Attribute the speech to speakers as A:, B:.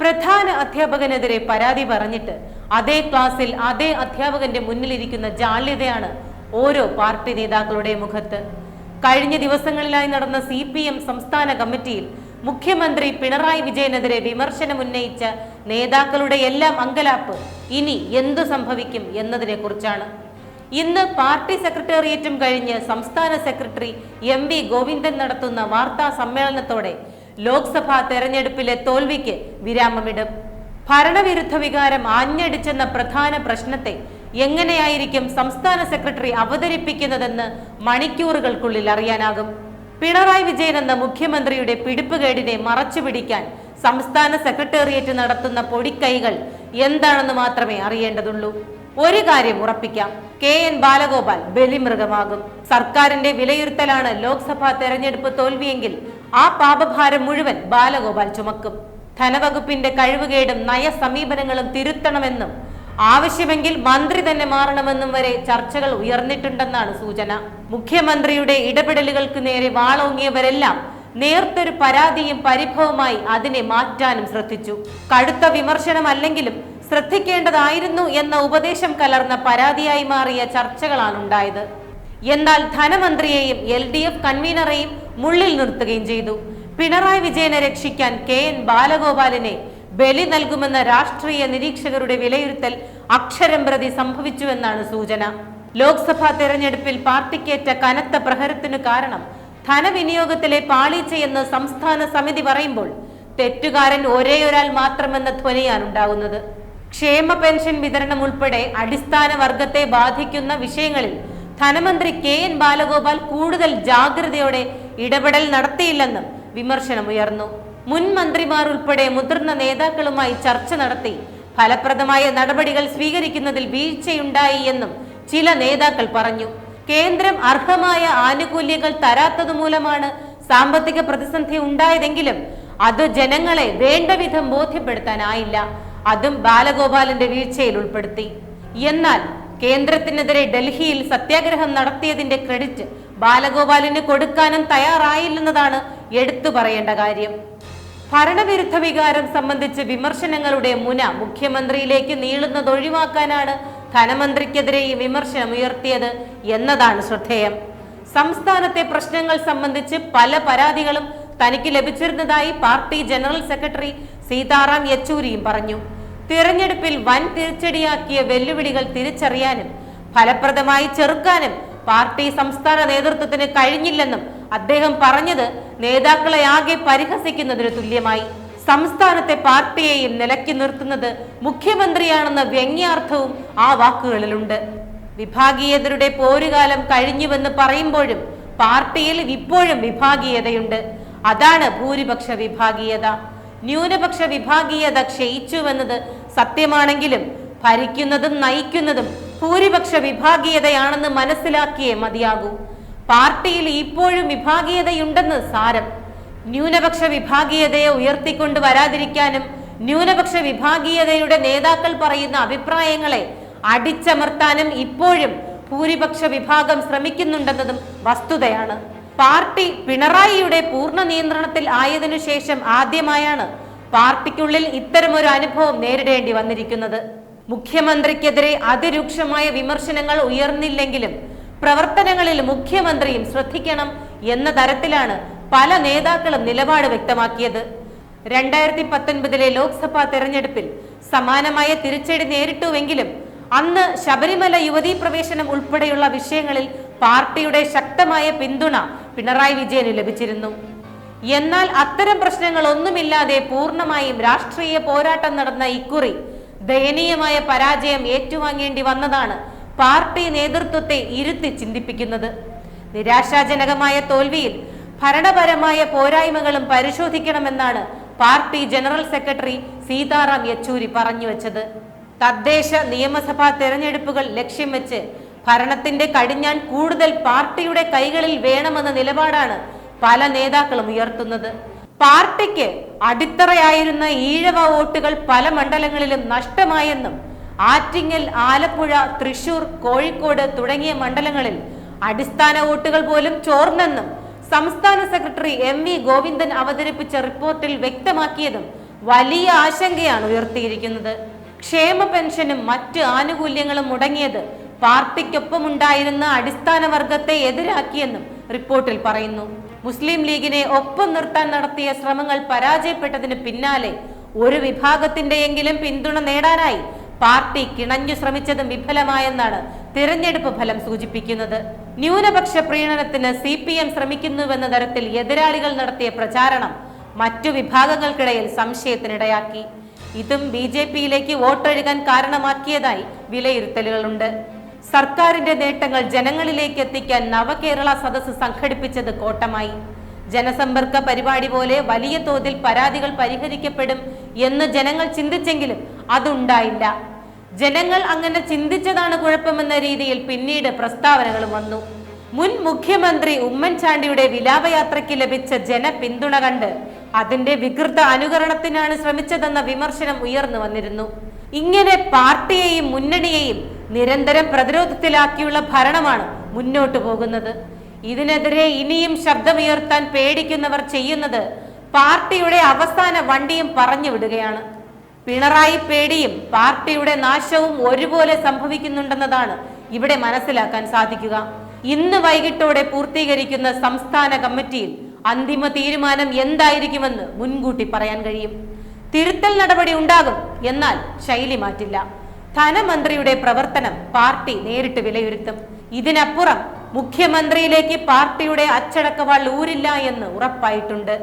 A: പ്രധാന അധ്യാപകനെതിരെ പരാതി പറഞ്ഞിട്ട് അതേ ക്ലാസ്സിൽ അതേ അധ്യാപകന്റെ മുന്നിലിരിക്കുന്ന ജാള്യതയാണ് ഓരോ പാർട്ടി നേതാക്കളുടെ മുഖത്ത്. കഴിഞ്ഞ ദിവസങ്ങളിലായി നടന്ന സി പി എം സംസ്ഥാന കമ്മിറ്റിയിൽ മുഖ്യമന്ത്രി പിണറായി വിജയനെതിരെ വിമർശനം ഉന്നയിച്ച നേതാക്കളുടെ എല്ലാം അങ്കലാപ്പ് ഇനി എന്തു സംഭവിക്കും എന്നതിനെ കുറിച്ചാണ് ഇന്ന് പാർട്ടി സെക്രട്ടേറിയറ്റും കഴിഞ്ഞ് സംസ്ഥാന സെക്രട്ടറി എം വി ഗോവിന്ദൻ നടത്തുന്ന വാർത്താ സമ്മേളനത്തോടെ ലോക്സഭാ തെരഞ്ഞെടുപ്പിലെ തോൽവിക്ക് വിരാമമിടും. ഭരണവിരുദ്ധ വികാരം ആഞ്ഞടിച്ചെന്ന പ്രധാന പ്രശ്നത്തെ എങ്ങനെയായിരിക്കും സംസ്ഥാന സെക്രട്ടറി അവതരിപ്പിക്കുന്നതെന്ന് മണിക്കൂറുകൾക്കുള്ളിൽ അറിയാനാകും. പിണറായി വിജയൻ എന്ന മുഖ്യമന്ത്രിയുടെ പിടിപ്പുകേടിനെ മറച്ചുപിടിക്കാൻ സംസ്ഥാന സെക്രട്ടേറിയറ്റ് നടത്തുന്ന പൊടിക്കൈകൾ എന്താണെന്ന് മാത്രമേ അറിയേണ്ടതുള്ളൂ. ഒരു കാര്യം ഉറപ്പിക്കാം കെ എൻ ബാലഗോപാൽ ബലിമൃഗമാകും. സർക്കാരിന്റെ വിലയിരുത്തലാണ് ലോക്സഭാ തെരഞ്ഞെടുപ്പ് തോൽവിയെങ്കിൽ ആ പാപഭാരം മുഴുവൻ ബാലഗോപാൽ ചുമക്കും. ധനവകുപ്പിന്റെ കഴിവുകേടും നയസമീപനങ്ങളും തിരുത്തണമെന്നും ആവശ്യമെങ്കിൽ മന്ത്രി തന്നെ മാറണമെന്നും വരെ ചർച്ചകൾ ഉയർന്നിട്ടുണ്ടെന്നാണ് സൂചന. മുഖ്യമന്ത്രിയുടെ ഇടപെടലുകൾക്ക് നേരെ വാളോങ്ങിയവരെല്ലാം നേർത്തൊരു പരാതിയും പരിഭവമായി അതിനെ മാറ്റാനും ശ്രദ്ധിച്ചു. കടുത്ത വിമർശനമല്ലെങ്കിലും ശ്രദ്ധിക്കേണ്ടതായിരുന്നു എന്ന ഉപദേശം കലർന്ന പരാതിയായി മാറിയ ചർച്ചകളാണ് ഉണ്ടായത് എന്നാൽ ധനമന്ത്രിയെയും എൽ ഡി എഫ് കൺവീനറെയും മുള്ളിൽ നിർത്തുകയും ചെയ്തു. പിണറായി വിജയനെ രക്ഷിക്കാൻ കെ എൻ ബാലഗോപാലിനെ ബലി നൽകുമെന്ന രാഷ്ട്രീയ നിരീക്ഷകരുടെ വിലയിരുത്തൽ അക്ഷരം പ്രതി സംഭവിച്ചുവെന്നാണ് സൂചന. ലോക്സഭാ തെരഞ്ഞെടുപ്പിൽ പാർട്ടിക്കേറ്റ കനത്ത പ്രഹരത്തിന് കാരണം ധനവിനിയോഗത്തിലെ പാളീച്ചയെന്ന് സംസ്ഥാന സമിതി പറയുമ്പോൾ തെറ്റുകാരൻ ഒരേയൊരാൾ മാത്രമെന്ന ധ്വനിയാണ് ഉണ്ടാകുന്നത്. ക്ഷേമ പെൻഷൻ വിതരണം ഉൾപ്പെടെ അടിസ്ഥാന വർഗത്തെ ബാധിക്കുന്ന വിഷയങ്ങളിൽ ധനമന്ത്രി കെ എൻ ബാലഗോപാൽ കൂടുതൽ ജാഗ്രതയോടെ ഇടപെടൽ നടത്തിയില്ലെന്നും വിമർശനമുയർന്നു മുൻ മന്ത്രിമാർ ഉൾപ്പെടെ മുതിർന്ന നേതാക്കളുമായി ചർച്ച നടത്തി. ഫലപ്രദമായ നടപടികൾ സ്വീകരിക്കുന്നതിൽ വീഴ്ചയുണ്ടായി എന്നും ചില നേതാക്കൾ പറഞ്ഞു. കേന്ദ്രം അർഹമായ ആനുകൂല്യങ്ങൾ തരാത്തതു മൂലമാണ് സാമ്പത്തിക പ്രതിസന്ധി ഉണ്ടായതെങ്കിലും അത് ജനങ്ങളെ വേണ്ട വിധം ബോധ്യപ്പെടുത്താനായില്ല. അതും ബാലഗോപാലന്റെ വീഴ്ചയിൽ ഉൾപ്പെടുത്തി. എന്നാൽ കേന്ദ്രത്തിനെതിരെ ഡൽഹിയിൽ സത്യാഗ്രഹം നടത്തിയതിന്റെ ക്രെഡിറ്റ് ബാലഗോപാലിന് കൊടുക്കാനും തയ്യാറായില്ലെന്നതാണ് എടുത്തു പറയേണ്ട കാര്യം. ഭരണവിരുദ്ധ വികാരം സംബന്ധിച്ച് വിമർശനങ്ങളുടെ മുന മുഖ്യമന്ത്രിയിലേക്ക് നീളുന്നത് ഒഴിവാക്കാനാണ് ധനമന്ത്രിക്കെതിരെ ഈ വിമർശനം ഉയർത്തിയത് എന്നതാണ് ശ്രദ്ധേയം. സംസ്ഥാനത്തെ പ്രശ്നങ്ങൾ സംബന്ധിച്ച് പല പരാതികളും തനിക്ക് ലഭിച്ചിരുന്നതായി പാർട്ടി ജനറൽ സെക്രട്ടറി സീതാറാം യെച്ചൂരിയും പറഞ്ഞു. തിരഞ്ഞെടുപ്പിൽ വൻ തിരിച്ചടിയാക്കിയ വെല്ലുവിളികൾ തിരിച്ചറിയാനും ഫലപ്രദമായി ചെറുക്കാനും പാർട്ടി സംസ്ഥാന നേതൃത്വത്തിന് കഴിഞ്ഞില്ലെന്നും അദ്ദേഹം പറഞ്ഞത് നേതാക്കളെ ആകെ പരിഹസിക്കുന്നതിന് തുല്യമായി. സംസ്ഥാനത്തെ പാർട്ടിയെയും നിലക്കി നിർത്തുന്നത് മുഖ്യമന്ത്രിയാണെന്ന വ്യംഗ്യാർത്ഥവും ആ വാക്കുകളിലുണ്ട്. വിഭാഗീയതരുടെ പോരുകാലം കഴിഞ്ഞുവെന്ന് പറയുമ്പോഴും പാർട്ടിയിൽ ഇപ്പോഴും വിഭാഗീയതയുണ്ട്. അതാണ് ഭൂരിപക്ഷ വിഭാഗീയത. ന്യൂനപക്ഷ വിഭാഗീയത ക്ഷയിച്ചുവെന്നത് സത്യമാണെങ്കിലും ഭരിക്കുന്നതും നയിക്കുന്നതും ഭൂരിപക്ഷ വിഭാഗീയതയാണെന്ന് മനസ്സിലാക്കിയേ മതിയാകൂ. പാർട്ടിയിൽ ഇപ്പോഴും വിഭാഗീയതയുണ്ടെന്ന് സാരം. ന്യൂനപക്ഷ വിഭാഗീയതയെ ഉയർത്തിക്കൊണ്ട് വരാതിരിക്കാനും ന്യൂനപക്ഷ വിഭാഗീയതയുടെ നേതാക്കൾ പറയുന്ന അഭിപ്രായങ്ങളെ അടിച്ചമർത്താനും ഇപ്പോഴും ഭൂരിപക്ഷ വിഭാഗം ശ്രമിക്കുന്നുണ്ടെന്നതും വസ്തുതയാണ്. പാർട്ടി പിണറായിയുടെ പൂർണ നിയന്ത്രണത്തിൽ ആയതിനു ശേഷം ആദ്യമായാണ് പാർട്ടിക്കുള്ളിൽ ഇത്തരമൊരു അനുഭവം നേരിടേണ്ടി വന്നിരിക്കുന്നത്. മുഖ്യമന്ത്രിക്കെതിരെ അതിരൂക്ഷമായ വിമർശനങ്ങൾ ഉയർന്നില്ലെങ്കിലും പ്രവർത്തനങ്ങളിൽ മുഖ്യമന്ത്രിയും ശ്രദ്ധിക്കണം എന്ന തരത്തിലാണ് പല നേതാക്കളും നിലപാട് വ്യക്തമാക്കിയത്. രണ്ടായിരത്തി പത്തൊൻപതിലെ ലോക്സഭാ തെരഞ്ഞെടുപ്പിൽ സമാനമായ തിരിച്ചടി നേരിട്ടുവെങ്കിലും അന്ന് ശബരിമല യുവതീ പ്രവേശനം ഉൾപ്പെടെയുള്ള വിഷയങ്ങളിൽ പാർട്ടിയുടെ ശക്തമായ പിന്തുണ പിണറായി വിജയന് ലഭിച്ചിരുന്നു. എന്നാൽ അത്തരം പ്രശ്നങ്ങൾ ഒന്നുമില്ലാതെ പൂർണമായും രാഷ്ട്രീയ പോരാട്ടം നടന്ന ഇക്കുറി ദയനീയമായ പരാജയം ഏറ്റുവാങ്ങേണ്ടി വന്നതാണ് പാർട്ടി നേതൃത്വത്തെ ഇരുത്തി ചിന്തിപ്പിക്കുന്നത്. നിരാശാജനകമായ തോൽവിയിൽ ഭരണപരമായ പോരായ്മകളും പരിശോധിക്കണമെന്നാണ് party general secretary Sitaram Yechury പറഞ്ഞു വെച്ചത്. തദ്ദേശ നിയമസഭാ തെരഞ്ഞെടുപ്പുകൾ ലക്ഷ്യം വെച്ച് ഭരണത്തിന്റെ കടിഞ്ഞാൻ കൂടുതൽ പാർട്ടിയുടെ കൈകളിൽ വേണമെന്ന നിലപാടാണ് പല നേതാക്കളും ഉയർത്തുന്നത്. പാർട്ടിക്ക് അടിത്തറയായിരുന്ന ഈഴവ വോട്ടുകൾ പല മണ്ഡലങ്ങളിലും നഷ്ടമായെന്നും ആറ്റിങ്ങൽ ആലപ്പുഴ തൃശൂർ കോഴിക്കോട് തുടങ്ങിയ മണ്ഡലങ്ങളിൽ അടിസ്ഥാന വോട്ടുകൾ പോലും ചോർന്നെന്നും സംസ്ഥാന സെക്രട്ടറി എം വി ഗോവിന്ദൻ അവതരിപ്പിച്ച റിപ്പോർട്ടിൽ വ്യക്തമാക്കിയതും വലിയ ആശങ്കയാണ് ഉയർത്തിയിരിക്കുന്നത്. ക്ഷേമ പെൻഷനും മറ്റ് ആനുകൂല്യങ്ങളും മുടങ്ങിയത് പാർട്ടിക്കൊപ്പമുണ്ടായിരുന്ന അടിസ്ഥാന വർഗത്തെ എതിരാക്കിയെന്നും റിപ്പോർട്ടിൽ പറയുന്നു. മുസ്ലിം ലീഗിനെ ഒപ്പം നിർത്താൻ നടത്തിയ ശ്രമങ്ങൾ പരാജയപ്പെട്ടതിന് പിന്നാലെ ഒരു വിഭാഗത്തിന്റെയെങ്കിലും പിന്തുണ നേടാനായി പാർട്ടി കിണഞ്ഞു ശ്രമിച്ചത് വിഫലമായെന്നാണ് തിരഞ്ഞെടുപ്പ് ഫലം സൂചിപ്പിക്കുന്നത്. ന്യൂനപക്ഷ പ്രീണനത്തിന് സി പി എം ശ്രമിക്കുന്നുവെന്ന തരത്തിൽ എതിരാളികൾ നടത്തിയ പ്രചാരണം മറ്റു വിഭാഗങ്ങൾക്കിടയിൽ സംശയത്തിനിടയാക്കി. ഇതും ബി ജെ പിയിലേക്ക് വോട്ടൊഴുകാൻ കാരണമാക്കിയതായി വിലയിരുത്തലുകളുണ്ട്. സർക്കാരിന്റെ നേട്ടങ്ങൾ ജനങ്ങളിലേക്ക് എത്തിക്കാൻ നവകേരള സദസ്സ് സംഘടിപ്പിച്ചത് കോട്ടമായി. ജനസമ്പർക്ക പരിപാടി പോലെ വലിയ തോതിൽ പരാതികൾ പരിഹരിക്കപ്പെടും എന്ന് ജനങ്ങൾ ചിന്തിച്ചെങ്കിലും അതുണ്ടായില്ല. ജനങ്ങൾ അങ്ങനെ ചിന്തിച്ചതാണ് കുഴപ്പമെന്ന രീതിയിൽ പിന്നീട് പ്രസ്താവനകളും വന്നു. മുൻ മുഖ്യമന്ത്രി ഉമ്മൻചാണ്ടിയുടെ വിലാപയാത്രയ്ക്ക് ലഭിച്ച ജനപിന്തുണ കണ്ട് അതിന്റെ വികൃത അനുകരണത്തിനാണ് ശ്രമിച്ചതെന്ന വിമർശനം ഉയർന്നു വന്നിരുന്നു. ഇങ്ങനെ പാർട്ടിയെയും മുന്നണിയെയും നിരന്തരം പ്രതിരോധത്തിലാക്കിയുള്ള ഭരണമാണ് മുന്നോട്ടു പോകുന്നത്. ഇതിനെതിരെ ഇനിയും ശബ്ദമുയർത്താൻ പേടിക്കുന്നവർ ചെയ്യുന്നത് പാർട്ടിയുടെ അവസാന വണ്ടിയും പറഞ്ഞു വിടുകയാണ്. പിണറായി പേടിയും പാർട്ടിയുടെ നാശവും ഒരുപോലെ സംഭവിക്കുന്നുണ്ടെന്നതാണ് ഇവിടെ മനസ്സിലാക്കാൻ സാധിക്കുക. ഇന്ന് വൈകിട്ടോടെ പൂർത്തീകരിക്കുന്ന സംസ്ഥാന കമ്മിറ്റിയിൽ അന്തിമ തീരുമാനം എന്തായിരിക്കുമെന്ന് മുൻകൂട്ടി പറയാൻ കഴിയും. തിരുത്തൽ നടപടി ഉണ്ടാകും എന്നാൽ ശൈലി മാറ്റില്ല. ധനമന്ത്രിയുടെ പ്രവർത്തനം പാർട്ടി നേരിട്ട് വിലയിരുത്തും. ഇതിനപ്പുറം മുഖ്യമന്ത്രിയിലേക്ക് പാർട്ടിയുടെ അച്ചടക്കവാൾ ഊരില്ല എന്ന് ഉറപ്പായിട്ടുണ്ട്.